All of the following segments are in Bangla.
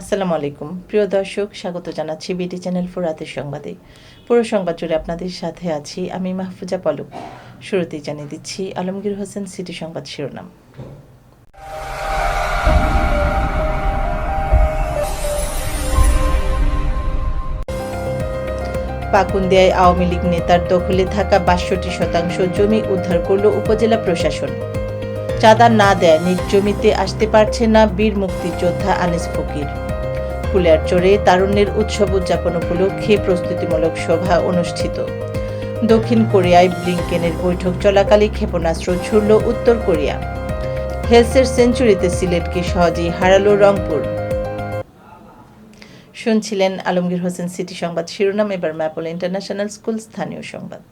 আসসালামু আলাইকুম। প্রিয় দর্শক, স্বাগত জানাচ্ছি বিটি চ্যানেল ফোর রাতের সংবাদে। পুরো সংবাদ জুড়ে আপনাদের সাথে আছি আমি মাহফুজা পলক। শুরুতেই জানিয়ে দিচ্ছি আলমগীর হোসেন সিটি সংবাদ শিরোনাম। পাকুন্দিয়ায় আওয়ামী লীগ নেতার দখলে থাকা বাষট্টি শতাংশ জমি উদ্ধার করল উপজেলা প্রশাসন। চাঁদা না দেয়, নিজ জমিতে আসতে পারছে না বীর মুক্তিযোদ্ধা আনিস ফকির। ফুলিয়ারচরে তারুণ্যের উৎসব উদযাপন উপলক্ষে প্রস্তুতিমূলক সভা অনুষ্ঠিত। দক্ষিণ কোরিয়ায় ব্লিংকেনের বৈঠক চলাকালে ক্ষেপণাস্ত্র ছুড়ল উত্তর কোরিয়া। হেলসের সেঞ্চুরিতে সিলেটকে সহজেই হারালো রংপুর। শুনছিলেন আলমগীর হোসেন, সিটি সংবাদ শিরোনাম, এবার ম্যাপল ইন্টারন্যাশনাল স্কুল, স্থানীয় সংবাদ।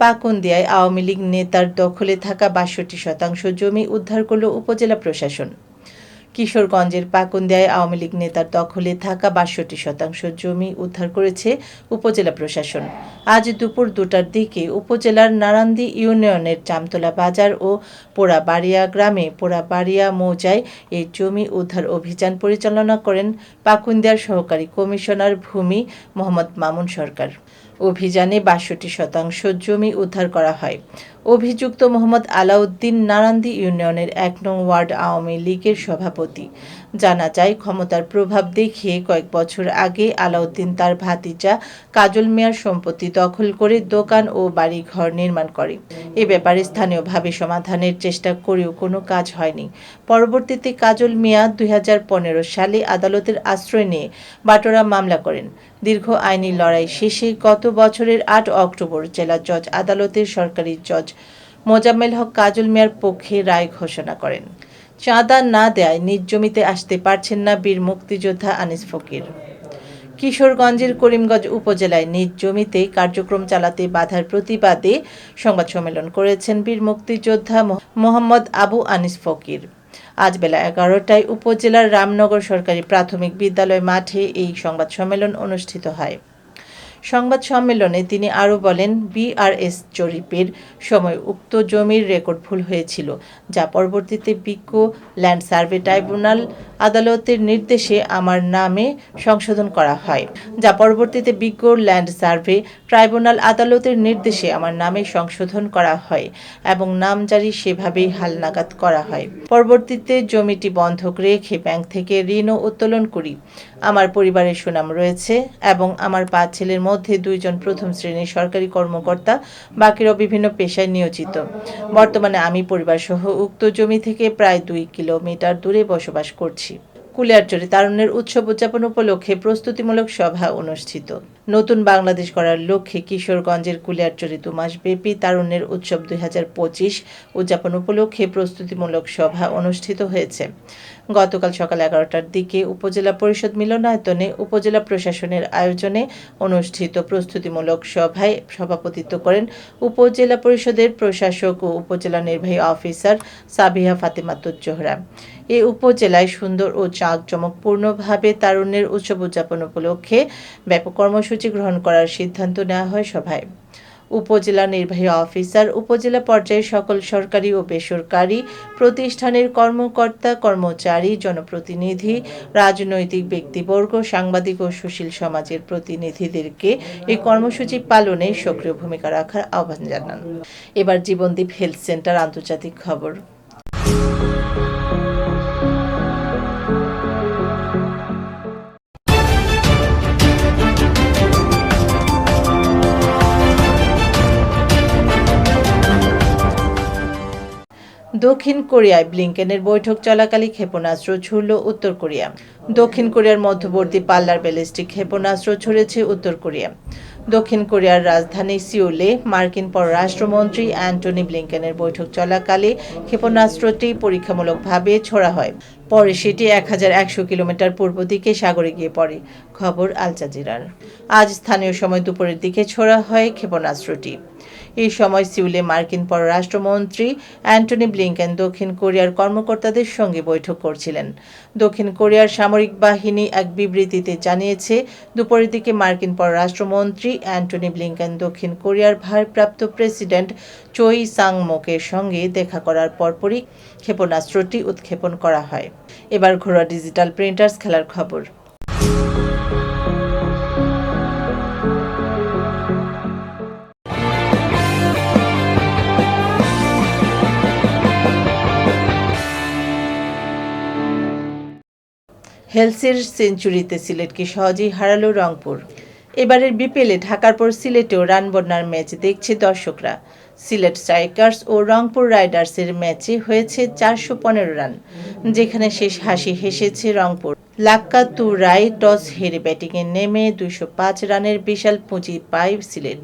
পাকুন্দিয়ায় আওয়ামী লীগ নেতার দখলে থাকা বাষট্টি শতাংশ জমি উদ্ধার করল উপজেলা প্রশাসন। কিশোরগঞ্জের পাকুন্দিয়ায় আওয়ামী লীগ নেতার দখলে থাকা বাষট্টি শতাংশ জমি উদ্ধার করেছে উপজেলা প্রশাসন। আজ দুপুর দুটার দিকে উপজেলার নারান্দি ইউনিয়নের চামতলা বাজার ও পোড়াবাড়িয়া গ্রামে পোড়াবাড়িয়া মৌজায় এই জমি উদ্ধার অভিযান পরিচালনা করেন পাকুন্দিয়ার সহকারী কমিশনার ভূমি মোহাম্মদ মামুন সরকার। অভিযানে বাষট্টি শতাংশ জমি উদ্ধার করা হয়। অভিযুক্ত মোহাম্মদ আলাউদ্দিন নারান্দি ইউনিয়নের এক নং ওয়ার্ড আওয়ামী লীগের সভাপতি। জানা যায়, ক্ষমতার প্রভাব দেখিয়ে কয়েক বছর আগে আলাউদ্দিন তার ভাতিজা কাজল মিয়ার সম্পত্তি দখল করে দোকান ও বাড়ি ঘর নির্মাণ করে। এ ব্যাপারে স্থানীয়ভাবে সমাধানের চেষ্টা করেও কোনো কাজ হয়নি। পরবর্তীতে কাজল মিয়া দুই হাজার পনেরো সালে আদালতের আশ্রয় নিয়ে বাটোরা মামলা করেন। দীর্ঘ আইনি লড়াই শেষে গত বছরের আট অক্টোবর জেলা জজ আদালতের সরকারি জজ মোজাম্মেল হক কাজল মিয়ার পক্ষে রায় ঘোষণা করেন। চাঁদা না দেয়, নিজ জমিতে আসতে পারছেন না বীর মুক্তিযোদ্ধা আনিস ফকির। কিশোরগঞ্জের করিমগঞ্জ উপজেলায় নিজ জমিতে কার্যক্রম চালাতে বাধার প্রতিবাদে সংবাদ সম্মেলন করেছেন বীর মুক্তিযোদ্ধা মোহাম্মদ আবু আনিস ফকির। আজ বেলা এগারোটায় উপজেলার রামনগর সরকারি প্রাথমিক বিদ্যালয় মাঠে এই সংবাদ সম্মেলন অনুষ্ঠিত হয়। সংবাদ সম্মেলনে তিনি আরও বলেন বিআরএস জরিপের সময় উক্ত জমির রেকর্ড ভুল হয়েছিল, যা পরবর্তীতে বিজ্ঞ ল্যান্ড সার্ভে ট্রাইব্যুনাল আদালতের নির্দেশে আমার নামে সংশোধন করা হয়, যা পরবর্তীতে বিজ্ঞ ল্যান্ড সার্ভে ট্রাইব্যুনাল আদালতের নির্দেশে আমার নামে সংশোধন করা হয় এবং নাম জারি সেভাবেই হালনাগাদ করা হয়। পরবর্তীতে জমিটি বন্ধক রেখে ব্যাংক থেকে ঋণও উত্তোলন করি। আমার পরিবারের সুনাম রয়েছে এবং আমার পাঁচ ছেলের মধ্যে দুইজন প্রথম শ্রেণির সরকারি কর্মকর্তা, বাকিরাও বিভিন্ন পেশায় নিয়োজিত। বর্তমানে আমি পরিবার সহ উক্ত জমি থেকে প্রায় দুই কিলোমিটার দূরে বসবাস করছি। কুলিয়ারচরে তারুণ্যের উৎসব উদযাপন উপলক্ষে প্রস্তুতিমূলক সভা অনুষ্ঠিত। নতুন বাংলাদেশ করার লক্ষ্যে কিশোরগঞ্জের কুলিয়ারচরে দু মাসব্যাপী তারুণ্যের উৎসব দুই হাজার পঁচিশ উদযাপন উপলক্ষে প্রস্তুতিমূলক সভা অনুষ্ঠিত হয়েছে। গতকাল সকাল এগারোটার দিকে উপজেলা পরিষদ মিলনায়তনে উপজেলা প্রশাসনের আয়োজনে অনুষ্ঠিত প্রস্তুতিমূলক সভায় সভাপতিত্ব করেন উপজেলা পরিষদের প্রশাসক ও উপজেলা নির্বাহী অফিসার সাবিহা ফাতেমাতুজ্জোহরা এ উপজেলায় সুন্দর ও জাঁকজমকপূর্ণভাবে তারুণ্যের উৎসব উদযাপন উপলক্ষে ব্যাপক কর্মসূচি গ্রহণ করার সিদ্ধান্ত নেওয়া হয় সভায়। উপজেলা নির্বাহী অফিসার, উপজেলা পর্যায়ে সকল সরকারি ও বেসরকারি প্রতিষ্ঠানের কর্মকর্তা, কর্মচারী, জনপ্রতিনিধি, রাজনৈতিক ব্যক্তিবর্গ, সাংবাদিক ও সুশীল সমাজের প্রতিনিধিদেরকে এই কর্মসূচি পালনে সক্রিয় ভূমিকা রাখার আহ্বান জানান। এবার জীবনদীপ হেলথ সেন্টার আন্তর্জাতিক খবর। দক্ষিণ কোরিয়ায় ব্লিংকেনের বৈঠক চলাকালে ক্ষেপণাস্ত্র ছুড়ল উত্তর কোরিয়া। দক্ষিণ কোরিয়ার মধ্যবর্তী পাল্লার ব্যালিস্টিক ক্ষেপণাস্ত্র ছুড়েছে উত্তর কোরিয়া। দক্ষিণ কোরিয়ার রাজধানী সিউলে মার্কিন পররাষ্ট্রমন্ত্রী অ্যান্টনি ব্লিংকেনের বৈঠক চলাকালে ক্ষেপণাস্ত্রটি পরীক্ষামূলকভাবে ছোড়া হয়। পরে সেটি এক হাজার একশো কিলোমিটার পূর্ব দিকে সাগরে গিয়ে পড়ে। খবর আল জাজিরার। আজ স্থানীয় সময় দুপুরের দিকে ছোড়া হয় ক্ষেপণাস্ত্রটি এই সময় সিউলে মার্কিন পররাষ্ট্রমন্ত্রী অ্যান্টনি ব্লিংকেন দক্ষিণ কোরিয়ার কর্মকর্তাদের সঙ্গে বৈঠক করছিলেন। দক্ষিণ কোরিয়ার সামরিক বাহিনী এক বিবৃতিতে জানিয়েছে, দুপুরের দিকে মার্কিন পররাষ্ট্রমন্ত্রী অ্যান্টনি ব্লিংকেন দক্ষিণ কোরিয়ার ভারপ্রাপ্ত প্রেসিডেন্ট চই সাং মোকের সঙ্গে দেখা করার পরপরই ক্ষেপণাস্ত্রটি উৎক্ষেপণ করা হয়। এবার ঘোড়া ডিজিটাল প্রিন্টার্স খেলার খবর। হেলসের সেঞ্চুরিতে সিলেটকে সহজেই হারালো রংপুর। এবারের বিপিএলে ঢাকার পর সিলেটেও রান বন্যার ম্যাচ দেখছে দর্শকরা। সিলেট স্ট্রাইকার্স ও রংপুর রাইডার্সের ম্যাচে হয়েছে চারশো পনেরো রান, যেখানে শেষ হাসি হেসেছে রংপুর। লাক্কা তু রাই টস হেরে ব্যাটিংয়ে নেমে দুশো পাঁচ রানের বিশাল পুঁজি পায় সিলেট।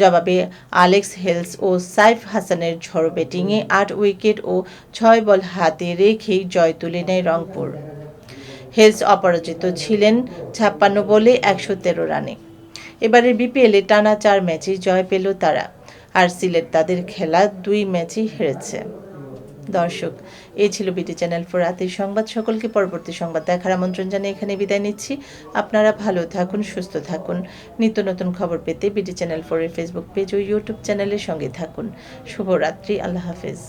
জবাবে আলেক্স হেলস ও সাইফ হাসানের ঝড়ো ব্যাটিংয়ে আট উইকেট ও ছয় বল হাতে রেখেই জয় তুলে নেয় রংপুর। হেলস অপরাজিত ছিলেন ছাপ্পান্ন বলে একশো তেরো রানে। এবারের বিপিএলে টানা চার ম্যাচে জয় পেল তারা, আর সিলেট তাদের খেলা দুই ম্যাচই হেরেছে। দর্শক এই ছিল বিটি চ্যানেল ফোর রাতের সংবাদ। সকলকে পরবর্তী সংবাদ দেখার আমন্ত্রণ জানিয়ে এখানে বিদায় নিচ্ছি। আপনারা ভালো থাকুন, সুস্থ থাকুন। নিত্য নতুন খবর পেতে বিটি চ্যানেল ফোরের ফেসবুক পেজ ও ইউটিউব চ্যানেলের সঙ্গে থাকুন। শুভরাত্রি, আল্লাহ হাফেজ।